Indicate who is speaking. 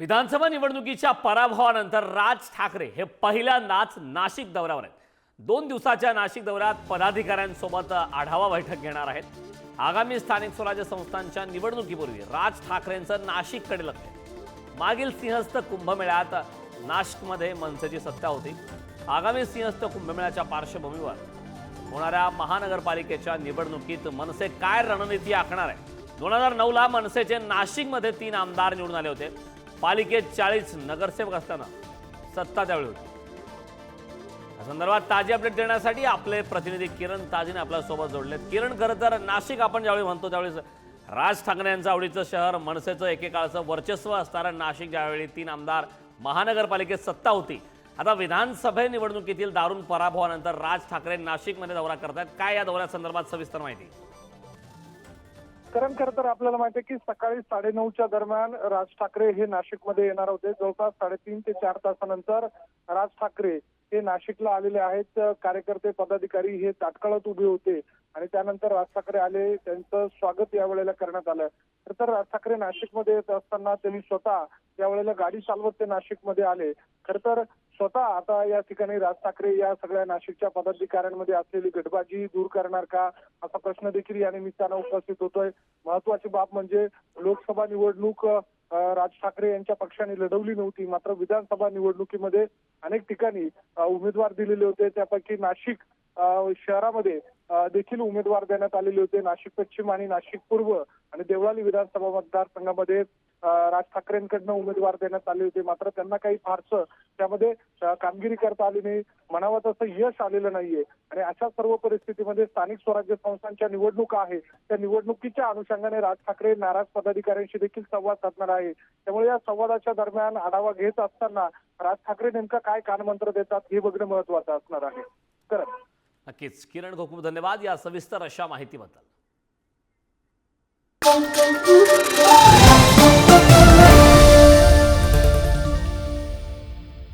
Speaker 1: विधानसभा निवडणुकीच्या पराभवानंतर राज ठाकरे हे पहिल्यांदाच नाशिक दौऱ्यावर आहेत. दोन दिवसाच्या नाशिक दौऱ्यात पदाधिकाऱ्यांसोबत आढावा बैठक घेणार आहेत. आगामी स्थानिक स्वराज्य संस्थांच्या निवडणुकीपूर्वी राज ठाकरेंचं नाशिककडे लक्ष मागील सिंहस्थ कुंभमेळ्यात नाशिकमध्ये मनसेची सत्ता होती. आगामी सिंहस्थ कुंभमेळ्याच्या पार्श्वभूमीवर होणाऱ्या महानगरपालिकेच्या निवडणुकीत मनसे काय रणनीती आखणार आहे? दोन हजार नऊला मनसेचे नाशिकमध्ये तीन आमदार निवडून आले होते. पालिकेत चाळीस नगरसेवक असताना सत्ता त्यावेळी होती. या संदर्भात ताजी अपडेट देण्यासाठी आपले प्रतिनिधी किरण ताजीने आपल्यासोबत जोडलेत. किरण खरं तर नाशिक आपण ज्यावेळी म्हणतो त्यावेळेस राज ठाकरे यांचं आवडीचं शहर मनसेचं एकेकाळचं वर्चस्व असणारं नाशिक ज्यावेळी तीन आमदार महानगरपालिकेत सत्ता होती. आता विधानसभे निवडणुकीतील दारुण पराभवानंतर राज ठाकरे नाशिकमध्ये दौरा करतायत. काय या दौऱ्यासंदर्भात सविस्तर माहिती?
Speaker 2: कारण खरं तर आपल्याला माहिती आहे की सकाळी साडेनऊच्या दरम्यान राज ठाकरे हे नाशिकमध्ये येणार होते. जवळपास साडेतीन ते चार तासानंतर राज ठाकरे हे नाशिकला आलेले आहेत. कार्यकर्ते पदाधिकारी हे ताटकळत उभे होते आणि त्यानंतर राज ठाकरे आले. त्यांचं स्वागत यावेळेला करण्यात आलं. खर तर राज ठाकरे नाशिकमध्ये येत असताना त्यांनी स्वतः त्यावेळेला गाडी चालवत ते नाशिकमध्ये आले. खर तर स्वतः आता या ठिकाणी राज ठाकरे या सगळ्या नाशिकच्या पदाधिकाऱ्यांमध्ये असलेली गटबाजी दूर करणार का? असा प्रश्न देखील या निमित्तानं उपस्थित होतोय. महत्वाची बाब म्हणजे लोकसभा निवडणूक राज ठाकरे यांच्या पक्षाने लढवली नव्हती. मात्र विधानसभा निवडणुकीमध्ये अनेक ठिकाणी उमेदवार दिलेले होते. त्यापैकी नाशिक शहरामध्ये देखील उमेदवार देण्यात आलेले होते. नाशिक पश्चिम आणि नाशिक पूर्व आणि देवळाली विधानसभा मतदारसंघामध्ये राज ठाकरेंकडनं उमेदवार देण्यात आले होते. मात्र त्यांना काही फारसं त्यामध्ये कामगिरी करता आली नाही. म्हणावं तसं यश आलेलं नाहीये. आणि अशा सर्व परिस्थितीमध्ये स्थानिक स्वराज्य संस्थांच्या निवडणुका आहे त्या निवडणुकीच्या अनुषंगाने राज ठाकरे नाराज पदाधिकाऱ्यांशी देखील संवाद साधणार आहे. त्यामुळे या संवादाच्या दरम्यान आढावा घेत असताना राज ठाकरे नेमका काय कानमंत्र देतात हे बघणं महत्वाचं असणार आहे. करत
Speaker 1: नक्कीच. किरण खूप खूप धन्यवाद. या सविस्तर अशा माहितीबद्दल.